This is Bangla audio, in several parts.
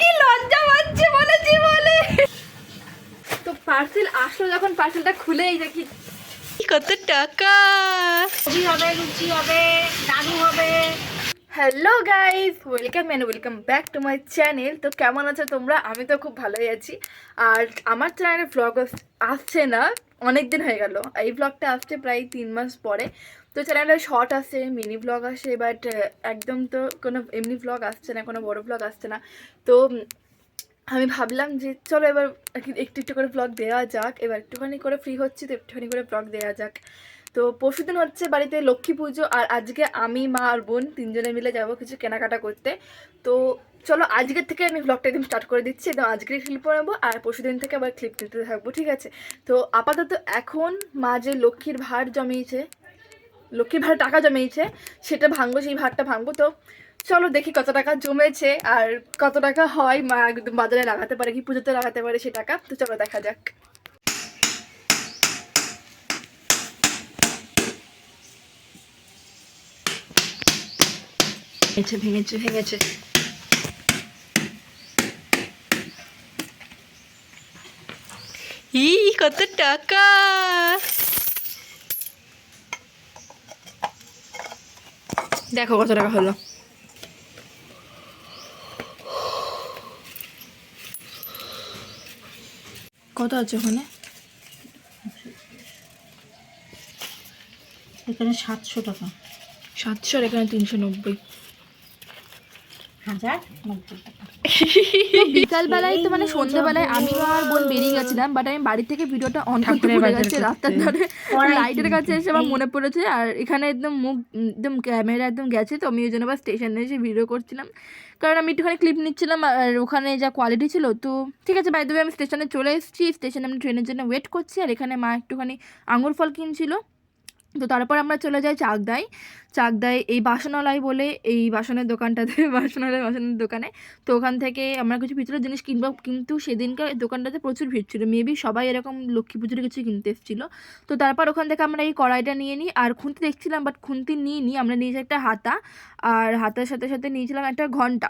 কি লজ্জা পাচ্ছে বলেছি বলে তো পার্সেল আসলো যখন পার্সেলটা খুলেই দেখি। কত টাকা? হবে লুচি হবে হবে। Hello guys welcome and welcome back to my channel তো কেমন আছো তোমরা? আমি তো খুব ভালোই আছি। আর আমার চ্যানেলে ব্লগ আসছে না অনেক দিন হয়ে গেল। এই ব্লগটা আসছে প্রায় তিন মাস পরে। তো চ্যানেলে শর্ট আসে মিনি ব্লগ আসে বাট একদম তো কোনো এমনি ব্লগ আসছে না, কোনো বড় ব্লগ আসছে না। তো আমি ভাবলাম যে চলো এবার একটু একটু একটু করে ব্লগ দেওয়া যাক। এবার একটুখানি করে ফ্রি হচ্ছি, তো একটুখানি করে ব্লগ দেওয়া যাক। তো পরশুদিন হচ্ছে বাড়িতে লক্ষ্মী পুজো, আর আজকে আমি, মা আর বোন তিনজনে মিলে যাব কিছু কেনাকাটা করতে। তো চলো, আজকের থেকে আমি ব্লগটা একদম স্টার্ট করে দিচ্ছি, একদম আজকের ক্লিপ নেব আর পরশুদিন থেকে আবার ক্লিপ নিতে থাকব, ঠিক আছে? তো আপাতত এখন মা যে লক্ষ্মীর ভার জমিয়েছে লক্ষ্মীর ভাড় টাকা জমেছে সেটা ভাঙবো, সেই ভাড়টা ভাঙবো। তো চলো দেখি কত টাকা জমেছে আর কত টাকা হয়, মা একদম বাজারে লাগাতে পারে কি পুজোতে লাগাতে পারে সেই টাকা। তো চলো দেখা যাক। ভেঙেছে ভেঙেছে ভেঙেছে। ই, কত টাকা! দেখো কত টাকা হলো। কত আছে ওখানে? এখানে সাতশো টাকা। সাতশো আর এখানে তিনশো নব্বই। হাজার নব্বই টাকা। বিকালবেলায় তো মানে সন্ধ্যেবেলায় আমি আর বোন বেরিয়ে গেছিলাম বাট আমি বাড়ি থেকে ভিডিওটা অন করতে ভুলে গেছি রাস্তার ধারে। লাইটের কাছে এসে আমার মনে পড়েছে আর এখানে একদম মুখ একদম ক্যামেরা একদম গেছে তো আমি ওই জন্য আবার স্টেশনে এসে ভিডিও করছিলাম। কারণ আমি একটুখানি ক্লিপ নিচ্ছিলাম আর ওখানে যা কোয়ালিটি ছিল তো ঠিক আছে বাই দেবে আমি স্টেশনে চলে এসেছি স্টেশনে আমি ট্রেনের জন্য ওয়েট করছি আর এখানে মা একটুখানি আঙুর ফল কিনছিল। তো তারপর আমরা চলে যাই চাকদায়। চাকদায় এই বাসনালয় বলে এই বাসনের দোকানটাতে, বাসনালয় বাসনের দোকানে। তো ওখান থেকে আমরা কিছু ভিতরের জিনিস কিনবো। কিন্তু সেদিনকার দোকানটাতে প্রচুর ভিড় ছিল। মেবি সবাই এরকম লক্ষ্মী পুজোর কিছু কিনতে এসেছিল। তো তারপর ওখান থেকে আমরা এই কড়াইটা নিয়ে নিই। আর খুন্তি দেখছিলাম বাট খুন্তি নিয়ে নিই আমরা নিয়েছি একটা হাতা। আর হাতার সাথে সাথে নিয়েছিলাম একটা ঘণ্টা।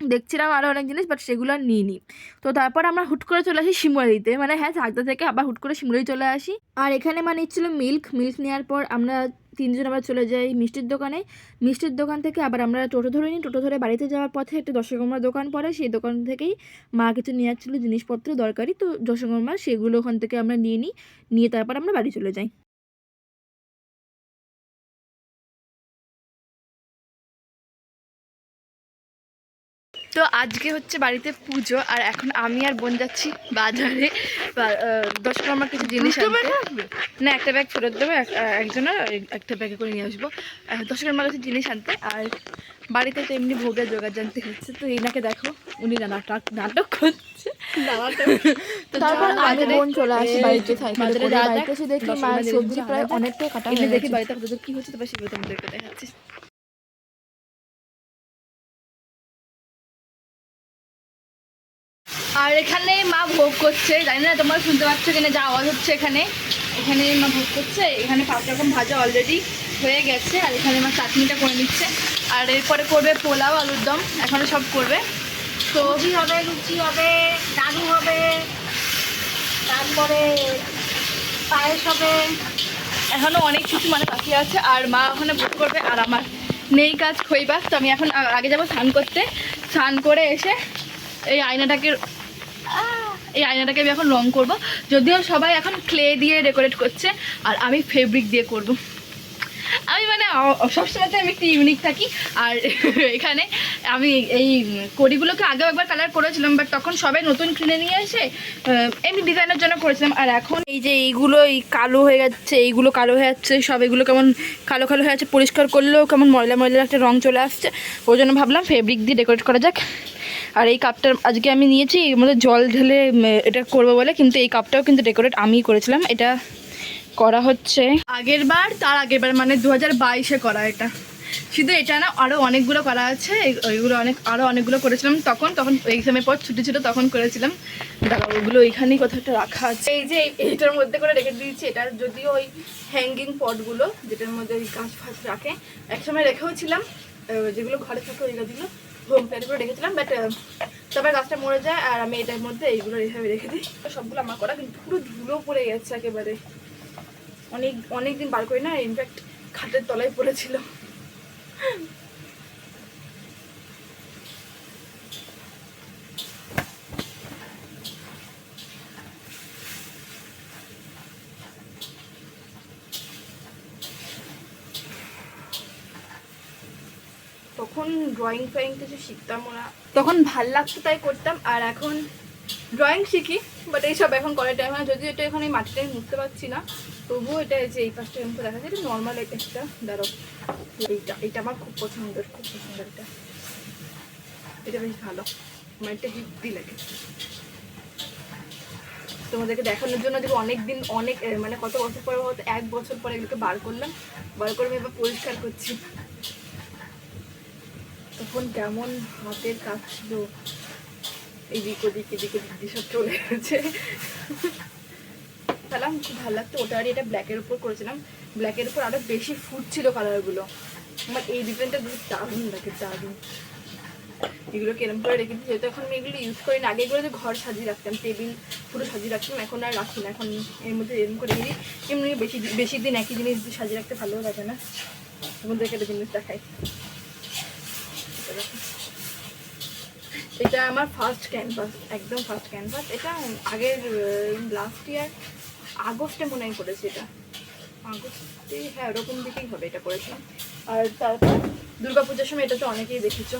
দেখছিলাম আরও অনেক জিনিস বাট সেগুলো আর নিইনি। তো তারপর আমরা হুট করে চলে আসি শিমুরাইতে। মানে হ্যাঁ চাকদা থেকে আবার হুট করে শিমুরাই চলে আসি। আর এখানে মানে নিচ্ছিল মিল্ক মিল্ক নেওয়ার পর আমরা তিনজন আবার চলে যাই মিষ্টির দোকানে। মিষ্টির দোকান থেকে আবার আমরা টোটো ধরে নিই। টোটো ধরে বাড়িতে যাওয়ার পথে একটা দশকর্মার দোকান পড়ে। সেই দোকান থেকেই মা কিছু নিয়ে যাচ্ছিল জিনিসপত্র, দরকারি। তো দশকর্মার সেগুলো ওখান থেকে আমরা নিয়ে নিই। নিয়ে তারপর আমরা বাড়ি চলে যাই। আজকে হচ্ছে বাড়িতে পুজো আর এখন আমি আর বোন যাচ্ছি বাজারে। দশকর্মার কিছু জিনিস আনতে। না একটা ব্যাগ ফেরত দেবো একজনের একটা ব্যাগে করে নিয়ে আসব। দশ কিছু জিনিস আনতে। আর বাড়িতে তো এমনি ভোগের জোগাড় জানতে হচ্ছে। তো এনাকে দেখো উনি নাটক নাটক করছে। দেখি। বাড়িতে কি হচ্ছে তারপর সেগুলো তোমাদেরকে দেখাচ্ছি। এখানে মা ভোগ করছে জানি না তোমরা শুনতে পাচ্ছ কিনা যা আওয়াজ হচ্ছে এখানে। এখানে মা ভোগ করছে এখানে পাঁচ রকম ভাজা অলরেডি হয়ে গেছে আর এখানে মা চাটনিটা করে নিচ্ছে। আর এরপরে করবে পোলাও আলুর দম এখনও সব করবে। তো হবে লুচি হবে নাড়ু হবে তারপরে পায়েস হবে। এখনও অনেক কিছু মানে বাকি আছে আর মা ওখানে ভোগ করবে আর আমার নেই কাজ খইবার। তো আমি এখন আগে যাব স্নান করতে। স্নান করে এসে এই আয়নাটাকে এই আয়নাটাকে আমি এখন রং করব। যদিও সবাই এখন ক্লে দিয়ে ডেকোরেট করছে, আর আমি ফেব্রিক দিয়ে করব। আমি মানে সবসময় আমি একটু ইউনিক থাকি, আর এখানে আমি এই কড়িগুলোকে আগেও একবার কালার করেছিলাম বাট তখন সবাই নতুন কিনে নিয়ে এসে এমনি ডিজাইনের জন্য করেছিলাম। আর এখন এই যে এইগুলো, এই কালো হয়ে যাচ্ছে, এইগুলো কালো হয়ে যাচ্ছে, সব এগুলো কেমন কালো কালো হয়ে যাচ্ছে, পরিষ্কার করলেও কেমন ময়লা ময়লার একটা রং চলে আসছে। ওই জন্য ভাবলাম ফেব্রিক দিয়ে ডেকোরেট করা যাক। আর এই কাপটা আজকে আমি নিয়েছি, এর মধ্যে জল ঢেলে এটা করব বলে, কিন্তু এই কাপটাও কিন্তু ডেকোরেট আমিই করেছিলাম, এটা করা হচ্ছে। আগের বার, তার আগের বার মানে দু হাজার বাইশে করা এটা। শুধু এটা না আরও অনেকগুলো করা আছে ওইগুলো অনেক আরও অনেকগুলো করেছিলাম। তখন তখন এক্সামের পর ছুটি ছিল, তখন করেছিলাম। দাঁড়া ওইগুলো ওইখানেই কোথাও একটা রাখা আছে। এই যে, এইটার মধ্যে করে রেখে দিয়েছি, এটা যদিও ওই হ্যাঙ্গিং পটগুলো যেটার মধ্যে ওই গাছ ফাছ রাখে, একসময় রেখেও ছিলাম যেগুলো ঘরে থাকে ওই গাছগুলো হোম প্ল্যান করে রেখেছিলাম বাট তারপর গাছটা মরে যায় আর আমি এটার মধ্যে এইগুলো এইভাবে রেখে দিই। সবগুলো আমার করা, কিন্তু পুরো ধুলো পড়ে গেছে একেবারে। অনেক অনেক দিন বার করি না ইনফ্যাক্ট খাটের তলায় পড়েছিল তখন ড্রয়িং ফ্রয়িং কিছু শিখতাম ওরা। তখন ভালো লাগতো তাই করতাম, আর এখন ড্রয়িং শিখি বাট এইসব এখন করার টাইম হয় যদিও এটা এখন এই মাটিটা আমি মুছতে পারছি না, তবুও এটা যে এই পাশটা করে দেখা যায় এটা নর্মাল একটা দাঁড়ো এইটা এটা আমার খুব পছন্দের খুব পছন্দের এটা এটা বেশ ভালো, আমার এটা হিপি লাগে। তোমাদেরকে দেখানোর জন্য দেখো অনেক দিন অনেক মানে কত বছর পরে, হয়তো এক বছর পরে এগুলোকে বার করলাম, বার করে আমি এবার পরিষ্কার করছি। তখন কেমন হাতের কাজ ছিল? এদিক ওদিক এদিক ওদিক সব চলে গেছে। তাহলে খুব ভালো লাগতো? ওটা আর এটা ব্ল্যাকের উপর করেছিলাম। ব্ল্যাকের উপর আরও বেশি ফুট ছিল কালারগুলো আমার এই ডিজাইনটা দারুণ লাগে, দারুণ। এগুলো কেরম করে রেখে দিই যেহেতু এখন আমি এগুলো ইউজ করি না আগে এগুলো ঘর সাজিয়ে রাখতাম টেবিল পুরো সাজিয়ে রাখতাম। এখন আর রাখি না। এখন এর মধ্যে এরকম করে দিই। এমনি বেশি বেশি দিন একই জিনিস সাজিয়ে রাখতে ভালো লাগে না। তোমাদেরকে একটা জিনিস দেখাই এটা দেখো। এটা আমার ফার্স্ট ক্যানভাস একদম ফার্স্ট ক্যানভাস এটা আগের লাস্ট ইয়ার আগস্টে মনে হয় করেছি এটা। আগস্টে হ্যাঁ ওরকম দিকেই হবে এটা করেছিলাম আর তারপর দুর্গাপূজার সময় এটা তো অনেকেই দেখেছ।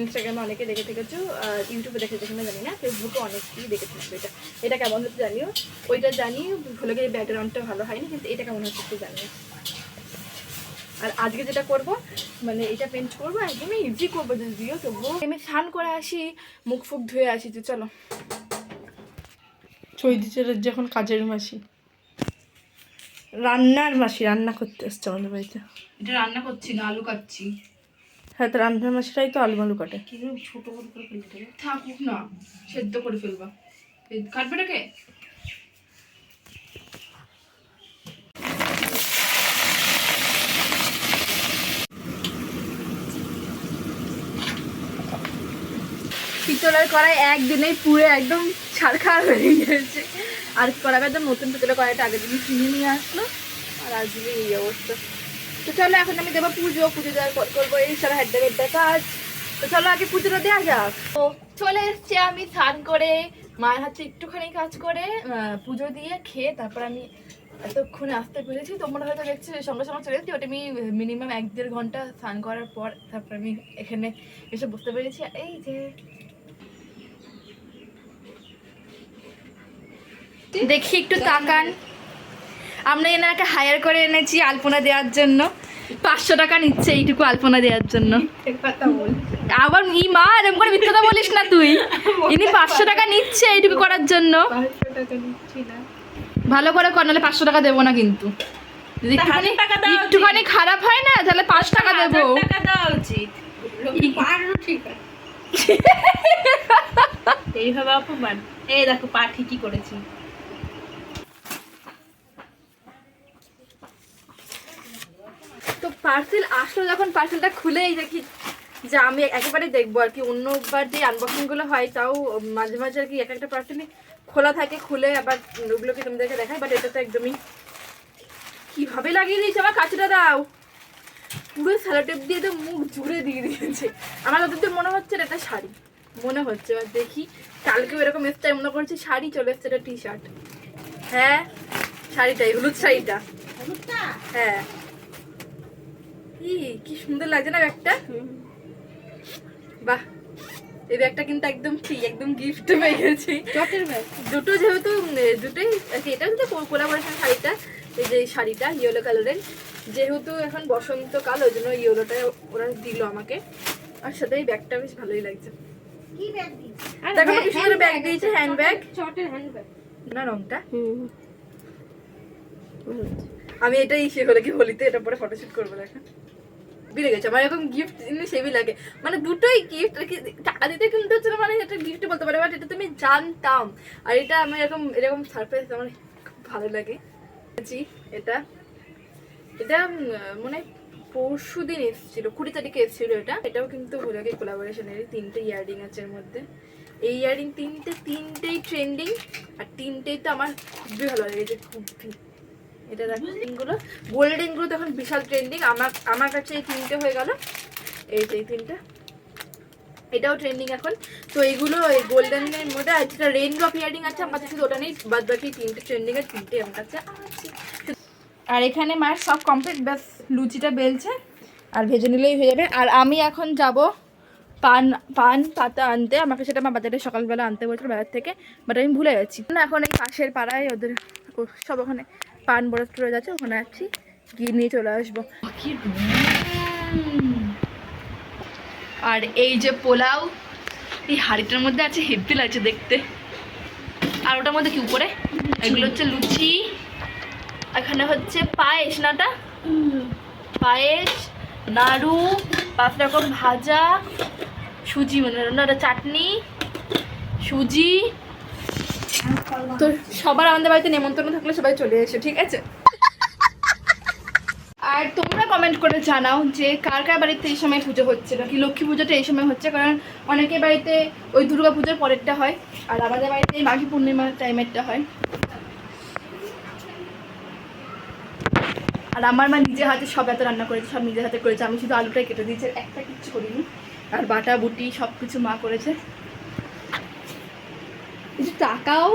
ইনস্টাগ্রামে অনেকে দেখে থেকেছো, আর ইউটিউবে দেখে দেখে জানি না ফেসবুকে অনেকেই দেখে থাকবে এটা। এটা কেমন হচ্ছে জানিও? ওইটা জানি হলে গিয়ে ব্যাকগ্রাউন্ডটা ভালো হয়নি, কিন্তু এটা কেমন হচ্ছে একটু জানিও। আর আজকে যেটা করব মানে এটা পেন্ট করব একদমই ইজি করব যদিও তবুও। আমি স্নান করে আসি মুখ ফুক ধুয়ে আসি তো চলো। চৈতি চেরার যখন কাজের মাসি। রান্নার মাসি রান্না করতে এসছে আমাদের বাড়িতে। এটা রান্না করছি না আলু কাটছি। হ্যাঁ তো রান্নার মাসিরাই তো আলু মালু কাটে। কি ছোট করে ফেলতে থাকুক না সেদ্ধ করে ফেলবা। এই কাটবেটাকে পিতলের কড়াই একদিনেই পুরো একদম ছাড় ছাড়খাড় হয়ে গেছে। আর কড়াইটা একদম নতুন পিতলের কড়াইটা আগের দিন কিনে নিয়ে আসলো। আর আজকে এই অবস্থা। তো চলো, এখন আমি দেবো পুজো। পুজো দেওয়ার করব এই সব হেড্ডা হেড্ডা কাজ। তো চলো, আগে পুজোটা দেওয়া যাক। তো চলে এসছি আমি স্নান করে। মায়ের হাতে একটুখানি কাজ করে পুজো দিয়ে খেয়ে তারপর আমি এতক্ষণে আসতে পেরেছি। তোমরা হয়তো দেখছি সঙ্গে সঙ্গে চলে এসেছি। ওটা আমি মিনিমাম এক দেড় ঘণ্টা স্নান করার পর তারপর আমি এখানে এসে বুঝতে পেরেছি। এই যে দেখি একটু তাকান। আমরা এনাকে হায়ার করে এনেছি আলপনা দেওয়ার জন্য। পাঁচশো টাকা নিচ্ছে এইটুকু আলপনা দেওয়ার জন্য। আবার ই মা এরকম করে মিথ্যা কথা বলিস না তুই। ইনি পাঁচশো টাকা নিচ্ছে এইটুকু করার জন্য। ভালো করে কর নাহলে পাঁচশো টাকা দেবো না কিন্তু। যদি একটুখানি একটুখানি খারাপ হয় না তাহলে পাঁচ টাকা দেবো। টাকা দেওয়া উচিত। ঠিক আছে। এইভাবে অপমান। এই দেখো পা ঠিকই করেছি। পার্সেল আসলো যখন পার্সেলটা খুলেই দেখি যে আমি একেবারে দেখব আর কি। অন্যবার যে আনবক্সিংগুলো হয় তাও মাঝে মাঝে আর কি এক একটা পার্সেলই খোলা থাকে খুলে আবার ওগুলোকে তোমাদেরকে দেখায় বাট এটা তো একদমই কীভাবে লাগিয়ে দিয়েছে আমার কাছেটা দাও। পুরো স্যালোটেপ দিয়ে তো মুখ জুড়ে দিয়ে দিয়েছে। আমার যতদূর মনে হচ্ছে এটা শাড়ি। মনে হচ্ছে এবার দেখি কালকেও এরকম এসছে মনে করছি শাড়ি চলে এসছে এটা টি শার্ট হ্যাঁ শাড়িটাই হলুদ শাড়িটা। হ্যাঁ। কি? কি সুন্দর লাগছে না ব্যাগটা? বাহ এই ব্যাগটা কিন্তু একদম ফ্রি একদম গিফট পেয়ে গেছি। চটের ব্যাগ? দুটো যেহেতু দুটোই আর কি, এটা হচ্ছে কোলাবোরেশন শাড়িটা এই যে এই শাড়িটা ইয়েলো কালারের যেহেতু এখন বসন্তকাল ওই জন্য ইয়েলোটা ওরা দিল আমাকে। আর সাথে এই ব্যাগটা বেশ ভালোই লাগছে। ব্যাগ দেখো কি সুন্দর ব্যাগ দিয়েছে হ্যান্ড ব্যাগ চটের হ্যান্ড ব্যাগ না রংটা? আমি এটাই সে হলে কি হোলিতে এটা পরে ফটোশুট করব দেখা। বেড়ে গেছে। আমার এরকম গিফট জিনিস হেভি লাগে। মানে দুটোই গিফট কি টাকা দিতে কিনতে হচ্ছে না মানে এটা গিফট বলতে পারে। বাট এটা তুমি জানতাম। আর এটা আমার এরকম এরকম সারপ্রাইজ আমার খুব ভালো লাগে। জি, এটা। এটা মানে পরশু দিন এসেছিল কুড়ি তারিখে এসেছিল এটা। এটাও কিন্তু ভোলাকে কোলাবোরেশনের তিনটে ইয়াররিং আছে এর মধ্যে। এই ইয়াররিং তিনটে তিনটেই ট্রেন্ডিং আর তিনটেই তো আমার খুবই ভালো লেগেছে খুবই এটা দেখো রিংগুলো গোল্ড তো এখন বিশাল ট্রেন্ডিং আমার আমার কাছে এই তিনটে হয়ে গেল। এই যে এই তিনটে। এটাও ট্রেন্ডিং এখন। তো এইগুলো এই গোল্ডেনের মধ্যে আর যেটা রেন ড্রপ ইয়ারিং আছে, আমার কাছে শুধু ওটা নেই। বাদ বাকি তিনটে ট্রেন্ডিং এর তিনটে আমার কাছে আছে। আর এখানে মায়ের সব কমপ্লিট ব্যাস, লুচিটা বেলছে। আর ভেজে নিলেই হয়ে যাবে। আর আমি এখন যাব পান পান পাতা আনতে। আমাকে সেটা আমার বাজারে সকালবেলা আনতে বলছিল বাজার থেকে। বাট আমি ভুলে গেছি। না, এখন এই পাশের পাড়ায় ওদের সব ওখানে পান বড় স্টোরেজ আছে ওখানে আছি গিয়ে নিয়ে চলে আসব। আর এই যে পোলাও, এই হাঁড়িটার মধ্যে আছে হেভি লাগছে দেখতে। আর ওটার মধ্যে কি উপরে? এগুলো হচ্ছে লুচি, এখানে হচ্ছে পায়েস, নাটা? পায়েস, নাড়ু পাঁচ রকম ভাজা, সুজি মানে চাটনি, সুজি তো সবার আমাদের বাড়িতে নেমন্তন্ন থাকলে সবাই চলে এসো, ঠিক আছে? আর তোমরা কমেন্ট করে জানাও যে কার কার বাড়িতে এই সময় পুজো হচ্ছে নাকি লক্ষ্মী পুজোটা এই সময় হচ্ছে, কারণ অনেকের বাড়িতে ওই দুর্গা পুজোর পরেরটা হয়, আর আমাদের বাড়িতে এই মাঘী পূর্ণিমার টাইমেরটা হয়। আর আমার মা নিজে হাতে সব এত রান্না করেছে, সব নিজের হাতে করেছে, আমি শুধু আলুটাই কেটে দিয়েছি একটা কিচ্ছু করিনি। আর বাটা, বুটি সব কিছু মা করেছে। কিছু টাকাও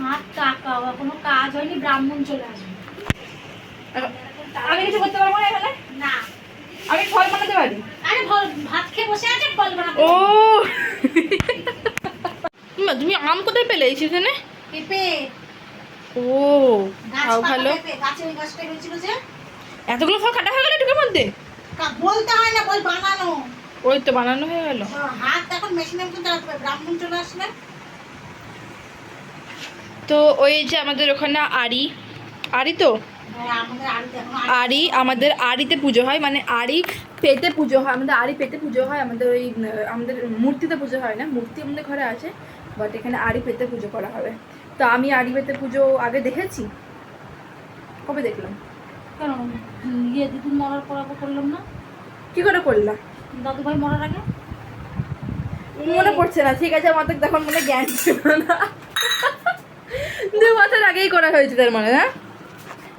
হাত টাকা এখনও কাজ হয়নি ব্রাহ্মণ চলে আসবে। আমি কিছু করতে পারব না এখানে? না। আমি ফল বানাতে পারি? আরে ভল- ভাত খেয়ে বসে আছে ফল বানাতে ও। তুমি আম কোথায় পেলে এই সিজনে পেঁপে। ও খাও ভালো। গাছে ওই গাছটা হয়েছিল যে? এতগুলো ফল কাটা হয়ে গেল এটুকুর মধ্যে? বলতে হয় না বল বানানো। ওই তো বানানো হয়ে গেল। হাত এখন মেশিনে মতো চালাতে ব্রাহ্মণ চলে আসলে তো ওই যে আমাদের ওখানে আড়ি আড়ি তো? আমাদের আড়ি আমাদের আড়িতে পুজো হয় মানে আড়ি পেতে পুজো হয় আমাদের আড়ি পেতে পুজো হয় আমাদের ওই আমাদের মূর্তিতে পুজো হয় না মূর্তি আমাদের ঘরে আছে বাট এখানে আড়ি পেতে পুজো করা হবে। তো আমি আড়ি পেতে পুজো আগে দেখেছি? কবে দেখলাম? কেন? ইয়ে দিদি মরার পর করলাম না? কি করে করলাম দাদু ভাই মরার আগে? মনে পড়ছে না ঠিক আছে আমার তো তখন মনে জ্ঞান ছিল না। দু বছর আগেই করা হয়েছে তার মানে হ্যাঁ?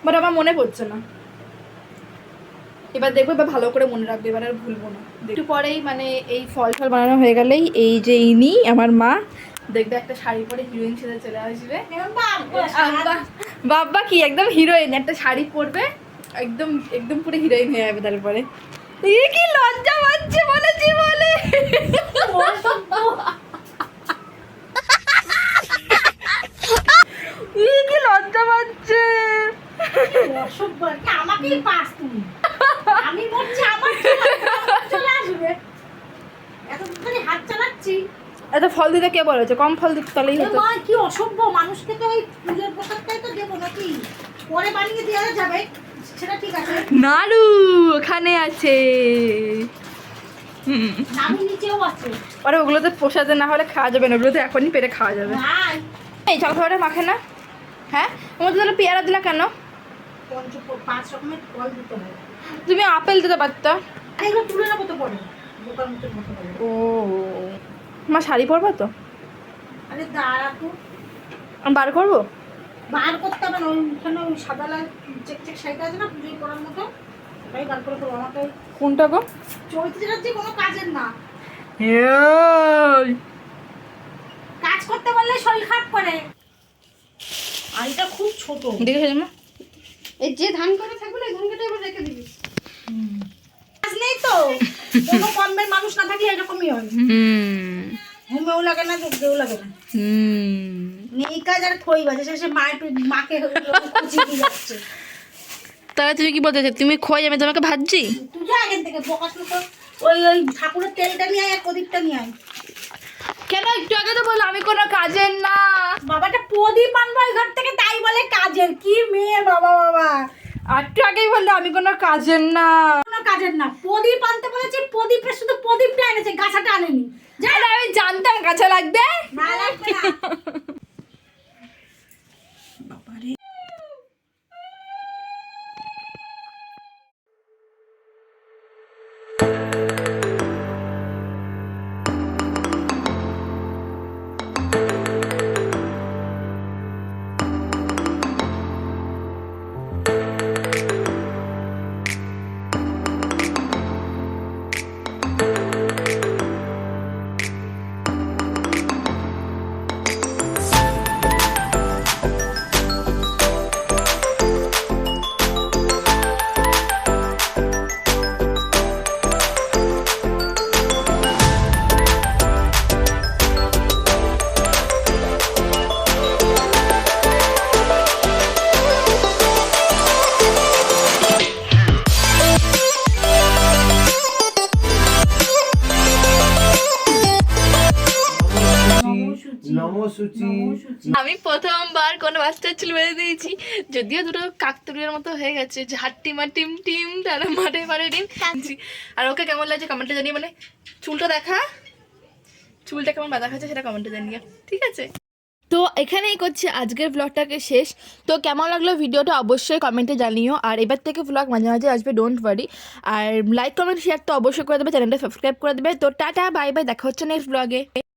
বাট আমার মনে পড়ছে না। এবার দেখব এবার ভালো করে মনে রাখবে এবার আর ভুলবো না। একটু পরেই মানে এই ফল ফল বানানো হয়ে গেলেই এই যে ইনি আমার মা দেখবে একটা শাড়ি পরে হিরোইন সেজে চলে আসবে। বাবা কি একদম হিরোইন একটা শাড়ি পরবে একদম একদম পুরো হিরোইন হয়ে যাবে তারপরে। এ কি লজ্জা পাচ্ছে বলেছি বলে ই কি লজ্জা পাচ্ছে? অসভ্য আমাকেই পাস তুমি। আমি বলছি আমার চলে আসবে, আমার চলে আসবে। এত খালি হাত চালাচ্ছি। এত ফল দিতে কে বলেছে? কম ফল দিতে তাহলেই হতো। মা কি অসভ্য। মানুষকে তো পুজোর প্রসাদটাই তো দেবো নাকি? পরে বানিয়ে দেওয়া যাবে। সেটা ঠিক আছে। নাড়ু ওখানে আছে। হুম। নামি নিচেও আছে। পরে ওগুলো তো প্রসাদে না হলে খাওয়া যাবে না। ওগুলো তো এখনই পেরে খাওয়া যাবে। এই চকলেটে মাখে না? হ্যাঁ? আমার তাহলে পেয়ারা দিলা কেন? পাঁচ রকমের ফল দিতে হবে তুমি আপেল দিতে পারতা। আর এগুলো তুলে নেব তো পরে ও। মা শাড়ি পরবা তো? আরে দাঁড়া তো। বার করব? বার করতে হবে না ওইখানে ওই সাদা লাল চেক চেক শাড়িটা আছে না পুজোয় করার মতো? ওটাই বার করে দেবো আমাকে। কোনটা গো? চৈত্র কোনো কাজের না। কাজ করতে পারলে শরীর খারাপ করে। এটা খুব ছোট। দেখেছ মা। এই যে ধান করে থাকবে না এই ধান কেটে এবার রেখে দিবি। কাজ নেই তো। কোনো কর্মের মানুষ না থাকলে এরকমই হয়। হুম। ঘুমেও লাগে না দেখতেও লাগে না। হুম। নেই কাজ আর থই বাজে সে মায়ের মাকে যাচ্ছে তাহলে তুমি কি বলতে তুমি খোয়াই আমি তোমাকে ভাজছি? তুই যা আগের থেকে বকাস তো ওই ওই ঠাকুরের তেলটা নিয়ে আয় আর প্রদীপটা নিয়ে আয়। কেন একটু আগে তো বলল আমি কোনো কাজের না। বাবাটা প্রদীপ আনব ঘর থেকে তাই বলে কাজের। কি মেয়ে বাবা বাবা। আর একটু আগেই বলল আমি কোনো কাজের না। কোনো কাজের না। প্রদীপ আনতে বলেছি প্রদীপের শুধু প্রদীপটা এনেছে গাছাটা আনেনি। আরে আমি জানতাম গাছা লাগবে। না লাগবে না। নমসূচি আমি প্রথমবার কোনো বাচ্চার চুল বেঁধে দিয়েছি যদিও দুটো কাকতুরিয়ার মতো হয়ে গেছে যে হাট্টিমা টিম টিম তারা মাঠে পারে টিম। আর ওকে কেমন লাগছে কমেন্টে জানিয়ে মানে চুলটা দেখা? চুলটা কেমন বাঁধা খাচ্ছে সেটা কমেন্টে জানিয়ে ঠিক আছে? তো এখানেই করছি আজকের ব্লগটাকে শেষ। তো কেমন লাগল ভিডিওটা অবশ্যই কমেন্টে জানিও। আর এবার থেকে ব্লগ মাঝে মাঝে আসবে ডোন্ট ওয়ারি আর লাইক কমেন্ট শেয়ার তো অবশ্যই করে দেবে চ্যানেলটা সাবস্ক্রাইব করে দেবে। তো টাটা বাই বাই দেখা হচ্ছে নেক্সট ব্লগে